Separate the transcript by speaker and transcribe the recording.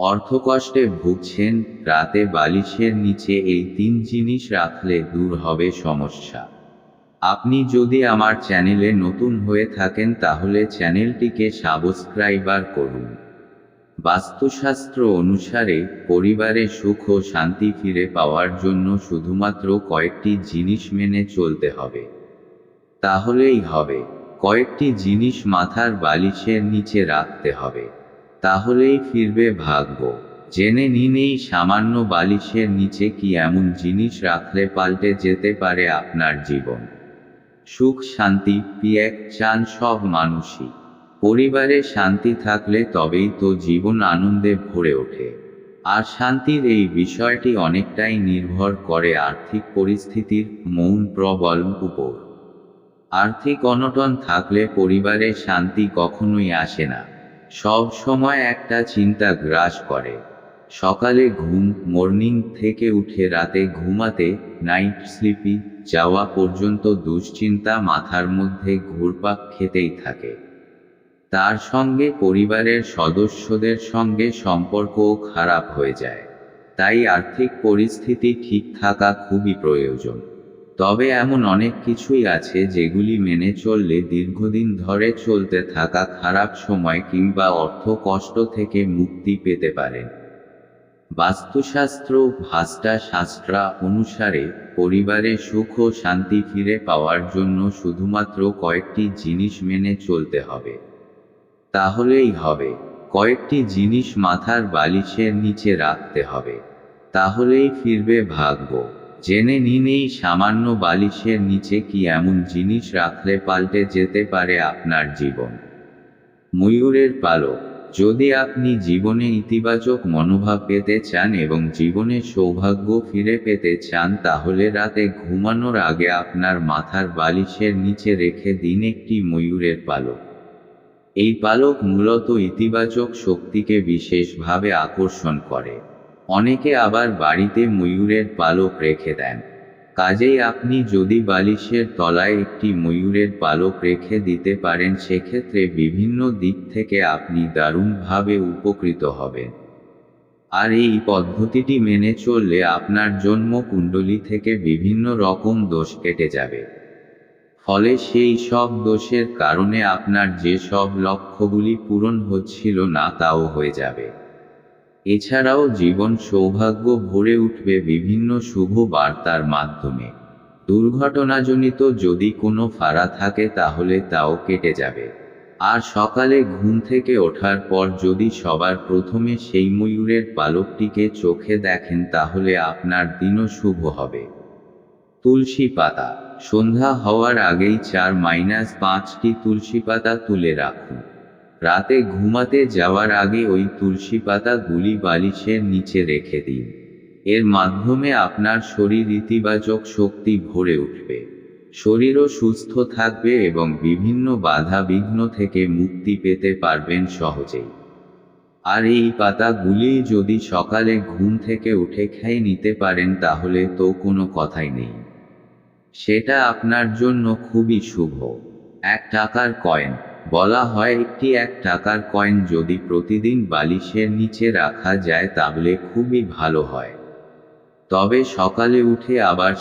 Speaker 1: অর্থকষ্টে ভুগছেন, রাতে বালিশের নিচে এই তিন জিনিস রাখলে দূর হবে সমস্যা। আপনি যদি আমার চ্যানেলে নতুন হয়ে থাকেন তাহলে চ্যানেলটিকে সাবস্ক্রাইবার করুন। বাস্তুশাস্ত্র অনুসারে পরিবারে সুখ ও শান্তি ফিরে পাওয়ার জন্য শুধুমাত্র কয়েকটি জিনিস মেনে চলতে হবে। তাহলেই হবে। কয়েকটি জিনিস মাথার বালিশের নিচে রাখতে হবে। তাহলেই ফিরবে ভাগ্য। জেনে নিন এই সামান্য বালিশের নিচে কি এমন জিনিস রাখলে পাল্টে যেতে পারে আপনার জীবন। সুখ, শান্তি, পিয়াক, চান সব মানুষই। পরিবারে শান্তি থাকলে তবেই তো জীবন আনন্দে ভরে ওঠে। আর শান্তির এই বিষয়টি অনেকটাই নির্ভর করে আর্থিক পরিস্থিতির মৌন প্রবল উপর। আর্থিক অনটন থাকলে পরিবারে শান্তি কখনোই আসে না। সব সময় একটা চিন্তা গ্রাস করে। সকালে ঘুম মর্নিং থেকে উঠে রাতে ঘুমাতে নাইট স্লিপি যাওয়া পর্যন্ত দুশ্চিন্তা মাথার মধ্যে ঘুরপাক খেতেই থাকে। তার সঙ্গে পরিবারের সদস্যদের সঙ্গে সম্পর্কও খারাপ হয়ে যায়। তাই আর্থিক পরিস্থিতি ঠিক থাকা খুবই প্রয়োজন। তবে এমন অনেক কিছুই আছে যেগুলি মেনে চললে দীর্ঘদিন ধরে চলতে থাকা খারাপ সময় কিংবা অর্থ কষ্ট থেকে মুক্তি পেতে পারেন বাস্তুশাস্ত্র, ভাস্টা শাস্ত্রা অনুসারে পরিবারে সুখ ও শান্তি ফিরে পাওয়ার জন্য শুধুমাত্র কয়েকটি জিনিস মেনে চলতে হবে। তাহলেই হবে। কয়েকটি জিনিস মাথার বালিশের নিচে রাখতে হবে। তাহলেই ফিরবে ভাগ্য। জেনে নিন এই সামান্য বালিশের নিচে কি এমন জিনিস রাখলে পাল্টে যেতে পারে আপনার জীবন? ময়ূরের পালক, যদি আপনি জীবনে ইতিবাচক মনোভাব পেতে চান এবং জীবনে সৌভাগ্য ফিরে পেতে চান, তাহলে রাতে ঘুমানোর আগে আপনার মাথার বালিশের নিচে রেখে দিন একটি ময়ূরের পালক। এই পালক মূলত ইতিবাচক শক্তিকে বিশেষভাবে আকর্ষণ করে। অনেকে আবার বাড়িতে ময়ূরের পালক রেখে দেন। কাজেই আপনি যদি বালিশের তলায় একটি ময়ূরের পালক রেখে দিতে পারেন, সেক্ষেত্রে বিভিন্ন দিক থেকে আপনি দারুণভাবে উপকৃত হবেন। আর এই পদ্ধতিটি মেনে চললে আপনার জন্ম কুণ্ডলী থেকে বিভিন্ন রকম দোষ কেটে যাবে। ফলে সেই সব দোষের কারণে আপনার যে সব লক্ষ্যগুলি পূরণ হচ্ছিল না, তাও হয়ে যাবে। এছাড়াও জীবন সৌভাগ্য ভরে উঠবে বিভিন্ন শুভ বার্তার মাধ্যমে। দুর্ঘটনাজনিত যদি কোনো ফাড়া থাকে তাহলে তাও কেটে যাবে। আর সকালে ঘুম থেকে ওঠার পর যদি সবার প্রথমে সেই ময়ূরের পালকটিকে চোখে দেখেন তাহলে আপনার দিনও শুভ হবে। তুলসী পাতা। সন্ধ্যা হওয়ার আগেই চার মাইনাস পাঁচটি তুলসী পাতা তুলে রাখুন। রাতে ঘুমাতে যাওয়ার আগে ওই তুলসী পাতাগুলি বালিশের নিচে রেখে দিন। এর মাধ্যমে আপনার শরীর ইতিবাচক শক্তি ভরে উঠবে। শরীরও সুস্থ থাকবে এবং বিভিন্ন বাধা বিঘ্ন থেকে মুক্তি পেতে পারবেন সহজেই। আর এই পাতাগুলি যদি সকালে ঘুম থেকে উঠে খেয়ে নিতে পারেন তাহলে তো কোনো কথাই নেই। সেটা আপনার জন্য খুবই শুভ। এক টাকার কয়েন। বলা হয় একটি এক টাকার কয়েন যদি প্রতিদিন বালিশের নিচে রাখা যায় তাহলে খুবই ভালো হয়। তবে সকালে উঠে আবার